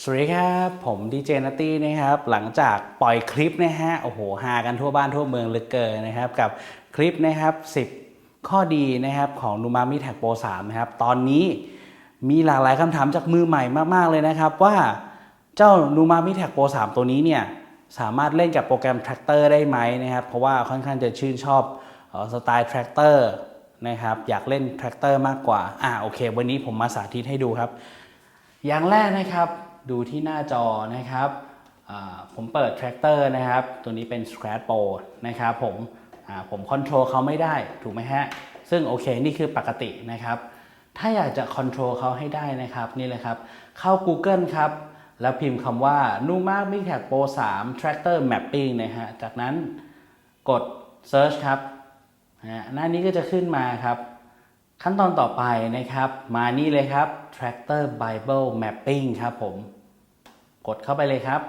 สวัสดีครับผมดีเจนัตตี้นะครับหลังจากปล่อยคลิปนะฮะโอ้โหฮากันทั่วบ้านทั่วเมืองเลือเกินนะครับ กับคลิปนะครับ 10 ข้อดีนะครับของนูมามิแท็กโปร3นะครับตอนนี้มีหลากหลายคำถามจากมือใหม่มากๆเลยนะครับ ว่าเจ้านูมามิแท็กโปร3ตัวนี้เนี่ยสามารถเล่นกับโปรแกรม Tractor ได้ไหมนะครับเพราะว่าค่อนข้างจะชื่นชอบออสไตล์ Tractor นะครับอยากเล่น Tractor มากกว่าอ่าโอเค วันนี้ผมมาสาธิตให้ดูครับ อย่างแรกนะครับ ดูที่หน้าจอนะครับผมเปิด Tractor นะครับ ตัวนี้เป็น Scratch Pro นะครับผมผมคอนโทรลเขาไม่ได้ถูกไหมฮะ ซึ่งโอเคนี่คือปกตินะครับ ถ้าอยากจะคอนโทรลเขาให้ได้นะครับนี่เลยครับ เข้า Google ครับ แล้วพิมพ์คำว่า Numa m i t a c Pro 3 Tractor Mapping นะฮะ จากนั้นกด Search ครับนะฮะหน้านี้ก็จะขึ้นมาครับ ขั้นตอนต่อไปนะครับ มานี่เลยครับ Tractor Bible Mapping ครับผม กดเข้าไปเลยครับ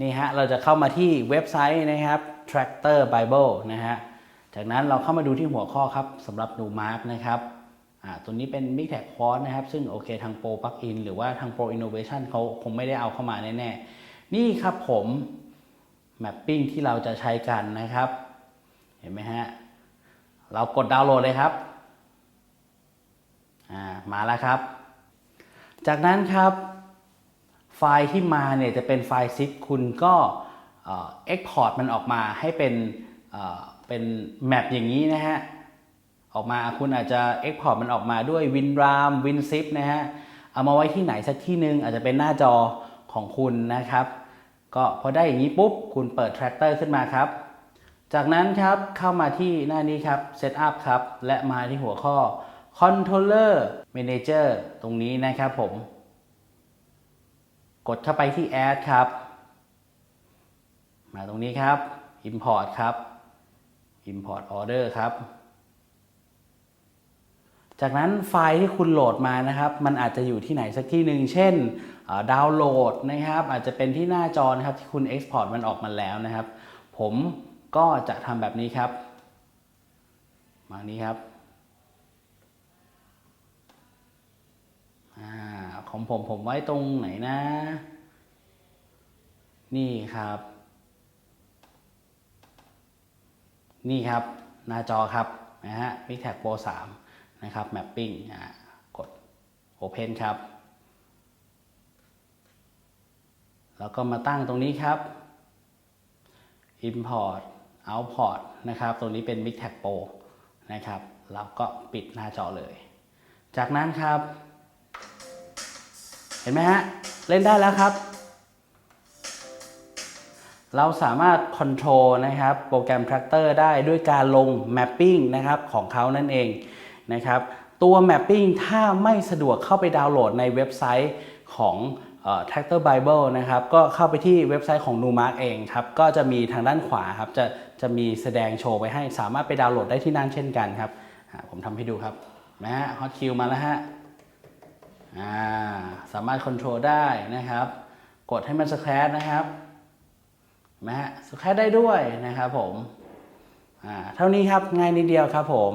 นี่ฮะ เราจะเข้ามาที่เว็บไซต์นะครับ Tractor Bible นะฮะ จากนั้นเราเข้ามาดูที่หัวข้อครับสำหรับดูมาร์กนะครับอ่าตัวนี้เป็น Mix Tag Course นะครับ ซึ่งโอเคทาง Pro Plugin หรือว่าทาง Pro Innovation เขาคงไม่ได้เอาเข้ามาแน่ๆ นี่ครับผม Mapping ที่เราจะใช้กันนะครับ เห็นไหมฮะ เรากดดาวน์โหลดเลยครับอ่ามาแล้วครับ จากนั้นครับ ไฟล์ที่มาเนี่ยจะเป็นไฟล์ซิปคุณก็เอ็กพอร์ตมันออกมาให้เป็นเป็นแมปอย่างนี้นะฮะ ออกมาคุณอาจจะเอ็กพอร์ตมันออกมาด้วย WinRAM WinZip นะฮะ เอามาไว้ที่ไหนสักที่หนึ่งอาจจะเป็นหน้าจอของคุณนะครับ ก็พอได้อย่างนี้ปุ๊บ คุณเปิด Tractor ขึ้นมาครับ จากนั้นครับเข้ามาที่หน้านี้ครับ Setup ครับ และมาที่หัวข้อ Controller Manager ตรงนี้นะครับผม กดเข้าไปที่ Add ครับ มาตรงนี้ครับ Import ครับ Import Order ครับ จากนั้นไฟล์ที่คุณโหลดมานะครับ มันอาจจะอยู่ที่ไหนสักที่หนึ่ง เช่นดาวน์โหลดนะครับ อาจจะเป็นที่หน้าจอนะครับที่คุณ Export มันออกมาแล้วนะครับ ผมก็จะทำแบบนี้ครับ มานี้ครับอา ของผมผมไว้ตรงไหนนะ นี่ครับ นี่ครับ หน้าจอครับนะฮะ m i t a g Pro 3 นะครับ Mapping อ่ากด Open ครับ แล้วก็มาตั้งตรงนี้ครับ Import Outport นะครับ ตรงนี้เป็น m i t a g Pro นะครับแล้วก็ปิดหน้าจอเลย จากนั้นครับ ห็นไหมฮะ เล่นได้แล้วครับ เราสามารถคอนโทรลนะครับ โปรแกรม Tractor ได้ด้วยการลง Mapping นะครับ ของเขานั่นเองนะครับ ตัว Mapping ถ้าไม่สะดวกเข้าไปดาวน์โหลดในเว็บไซต์ของ Tractor Bible นะครับ ก็เข้าไปที่เว็บไซต์ของ Numark เองครับ ก็จะมีทางด้านขวาครับ จะจะมีแสดงโชว์ไว้ให้ สามารถไปดาวน์โหลดได้ที่นั่นเช่นกันครับ ผมทำให้ดูครับนะฮะ Hot Q มาแล้วฮะ อ่าสามารถคอนโทรลได้นะครับ กดให้มันสแครชนะครับนไหมฮะสแครชได้ด้วยนะครับผมอ่าเท่านี้ครับง่ายนิดเดียวครับผม